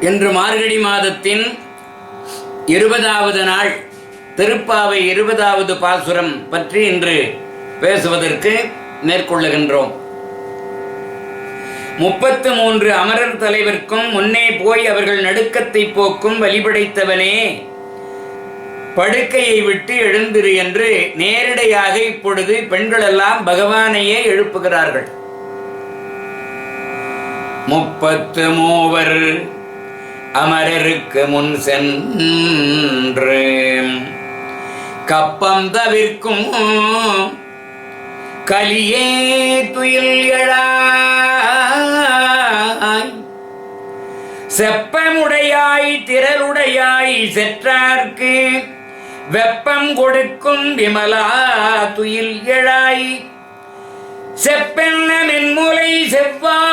இன்று மார்கழி மாதத்தின் இருபதாவது நாள் திருப்பாவை இருபதாவது பாசுரம் பற்றி இன்று பேசுவதற்கு மேற்கொள்ளுகின்றோம். முப்பத்து மூன்று அமரர் தலைவர்க்கும் முன்னே போய் அவர்கள் நடுக்கத்தை போக்கும் வழிபடைத்தவனே படுக்கையை விட்டு எழுந்திரு என்று நேரடியாக இப்பொழுது பெண்களெல்லாம் பகவானையே எழுப்புகிறார்கள். முப்பத்து மூவர் அமரருக்கு முன் சென்று. கப்பம் தவிர்க்கும் கலியே துயில் எழாய். செப்பமுடையாய் திரளுடையாய் செற்றார்க்கு வெப்பம் கொடுக்கும் விமலா துயில் எழாய். செப்பென்ன மென்முலை செவ்வாய்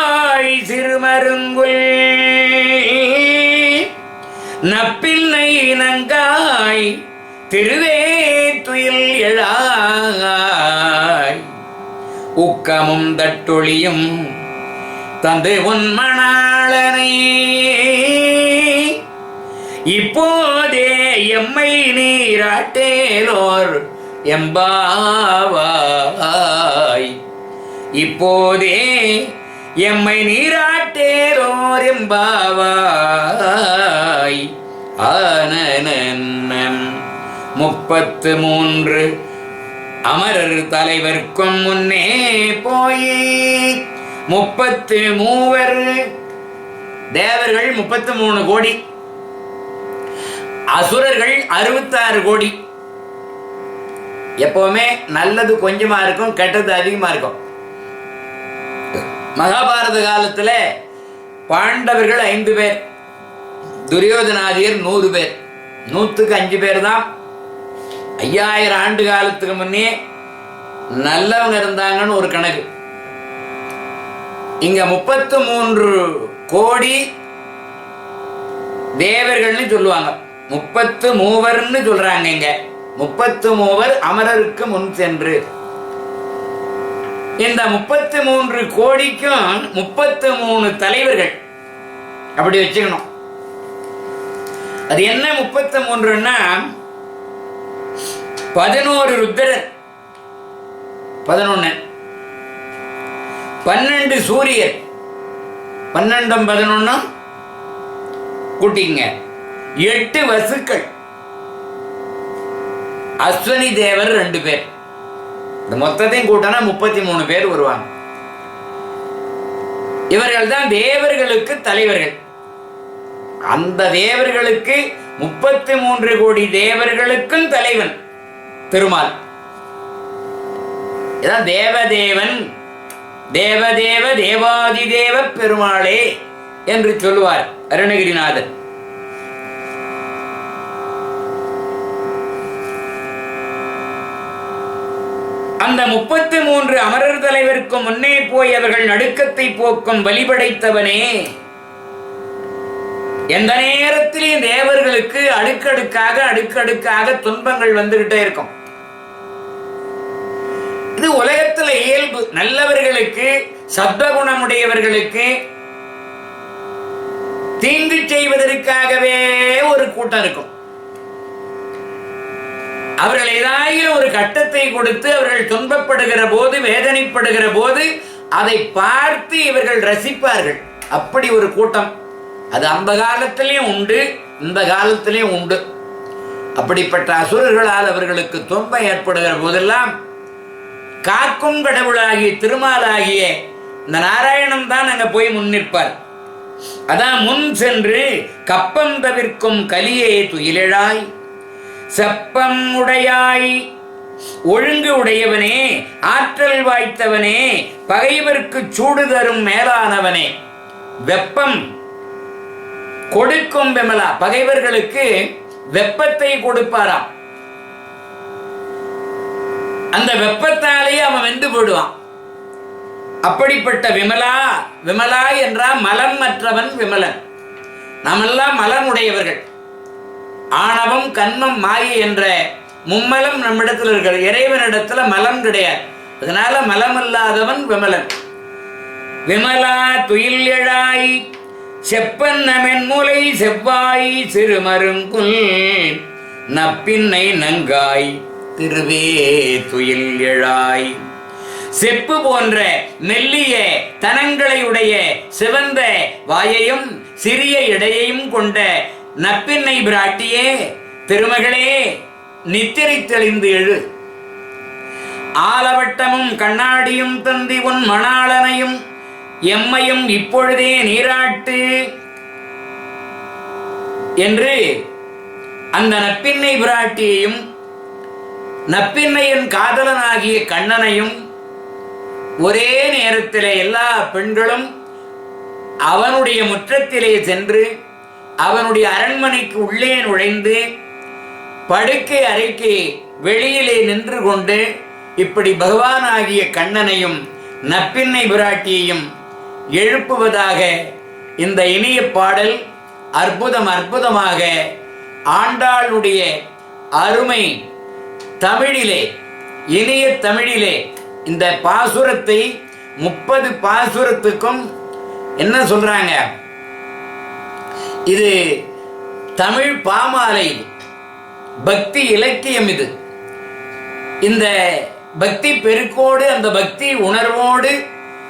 நப்பின்னை நங்காய் திருவேத்துயில் எழாய் உக்கமும் தட்டொழியும் தந்தை உன்மணாளனை இப்போதே எம்மை நீராட்டேலோர் எம்பாவாய். இப்போதே எம்மை நீராட்டேரோர் எம்பாவாய் ஆனனன் முப்பத்து மூன்று. அமரர் தலைவர்க்கும் முன்னே போய். முப்பத்து மூவர். தேவர்கள் முப்பத்து மூணு கோடி. அசுரர்கள் அறுபத்தாறு கோடி. எப்பவுமே நல்லது கொஞ்சமா இருக்கும் கெட்டது அதிகமா இருக்கும். மகாபாரத காலத்துல பாண்டவர்கள் ஐந்து பேர் துரியோதனாதியர் நூறு பேர். நூத்துக்கு அஞ்சு பேர் தான் ஐயாயிரம் ஆண்டு காலத்துக்கு முன்னே நல்லவங்க இருந்தாங்கன்னு ஒரு கணக்கு. இங்க முப்பத்து மூன்று கோடி தேவர்கள்னு சொல்லுவாங்க. முப்பத்து மூவர்னு சொல்றாங்க இங்க. முப்பத்து மூவர் அமரருக்கு முன் சென்று. இந்த முப்பத்து மூன்று கோடிக்கும் முப்பத்து மூணு தலைவர்கள். அப்படி வச்சுக்கணும். அது என்ன முப்பத்து மூன்றுன்னா பதினோரு ருத்திரன் பதினொன்று பன்னெண்டு சூரியர். பன்னெண்டும் பதினொன்னும் கூட்டிங்க எட்டு வசுக்கள். அஸ்வனி தேவர் ரெண்டு பேர். இந்த மொத்தத்தையும் கூட்டினா முப்பத்தி மூணு பேர் வருவாங்க. இவர்கள் தான் தேவர்களுக்கு தலைவர்கள். அந்த தேவர்களுக்கு முப்பத்தி மூன்று கோடி தேவர்களுக்கும் தலைவன் திருமால். இதான் தேவதேவன் தேவதேவ தேவாதி தேவ பெருமாளே என்று சொல்லுவார் அருணகிரிநாதன் அந்த முப்பத்து மூன்று அமரர் தலைவருக்கு முன்னே போய் அவர்கள் நடுக்கத்தை போக்கும் வழிபடைத்தவனே. எந்த நேரத்திலையும் தேவர்களுக்கு அடுக்கடுக்காக அடுக்கடுக்காக துன்பங்கள் வந்துகிட்டே இருக்கும். இது உலகத்துல இயல்பு. நல்லவர்களுக்கு சத்வகுணமுடையவர்களுக்கு தீங்கு செய்வதற்காகவே ஒரு கூட்டம் இருக்கும். அவர்கள் ஏதாயிலும் ஒரு கட்டத்தை கொடுத்து அவர்கள் துன்பப்படுகிற போது வேதனைப்படுகிற போது அதை பார்த்து இவர்கள் ரசிப்பார்கள். அப்படி ஒரு கூட்டம். அது அந்த காலத்திலையும் உண்டு இந்த காலத்திலையும் உண்டு. அப்படிப்பட்ட அசுரர்களால் அவர்களுக்கு துன்பம் ஏற்படுகிற போதெல்லாம் காக்கும் கடவுளாகிய திருமாலாகிய இந்த நாராயணன் தான் அங்க போய் முன்னிற்பார் அதான் முன் சென்று கப்பம் தவிர்க்கும் கலியே துயிலழாய். செப்பம் உடையாய். ஒழுங்கு உடையவனே ஆற்றல் வாய்த்தவனே பகைவர்க்கு சூடு தரும் மேலானவனே. வெப்பம் கொடுக்கும் விமலா பகைவர்களுக்கு வெப்பத்தை கொடுப்பாராம். அந்த வெப்பத்தாலேயே அவன் வெந்து போடுவான். அப்படிப்பட்ட விமலா விமலா என்றால் மலம் மற்றவன் விமலன். நாமெல்லாம் மலம் உடையவர்கள் ஆணவம் கண்மம் மாயை என்ற மும்மலம் நம்மிடத்தில் இருக்கிறது. இறைவனிடத்துல மலம் கிடையாது. அதனால மலம் இல்லாதவன் விமலன். விமலா துயில் எழாய் செப்பன் மூலை செவ்வாய் சிறுமருங்குல் நப்பின்னை நங்காய் திருவே துயில் எழாய் செப்பு போன்ற மெல்லிய தனங்களை உடைய சிவந்த வாயையும் சிறிய இடையையும் கொண்ட நப்பின்னை பிராட்டியே திருமகளே நித்திரை தெளிந்து எழு. ஆலவட்டமும் கண்ணாடியும் தந்தி உன் மணாளனையும் எம்மையும் இப்பொழுதே நீராட்டு. என்று அந்த நப்பின்னை பிராட்டியையும் நப்பின்னையின் காதலனாகிய கண்ணனையும் ஒரே நேரத்தில் எல்லா பெண்களும் அவனுடைய முற்றத்திலே சென்று அவனுடைய அரண்மனைக்கு உள்ளே நுழைந்து படுக்கை அறைக்கு வெளியிலே நின்று கொண்டு இப்படி பகவானாகிய கண்ணனையும் நப்பின்னை பிராட்டியையும் எழுப்புவதாக இந்த இனிய பாடல் அற்புதம் அற்புதமாக ஆண்டாளுடைய அருமை தமிழிலே இனிய தமிழிலே இந்த பாசுரத்தை முப்பது பாசுரத்துக்கும் என்ன சொல்றாங்க? இது தமிழ் பாமாலை பக்தி இலக்கியம் இது. இந்த பக்தி பெருக்கோடு அந்த பக்தி உணர்வோடு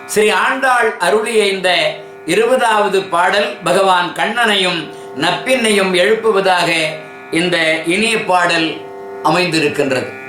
ஸ்ரீ ஆண்டாள் அருளிய இந்த இருபதாவது பாடல் பகவான் கண்ணனையும் நப்பின்னையும் எழுப்புவதாக இந்த இனிய பாடல் அமைந்திருக்கின்றது.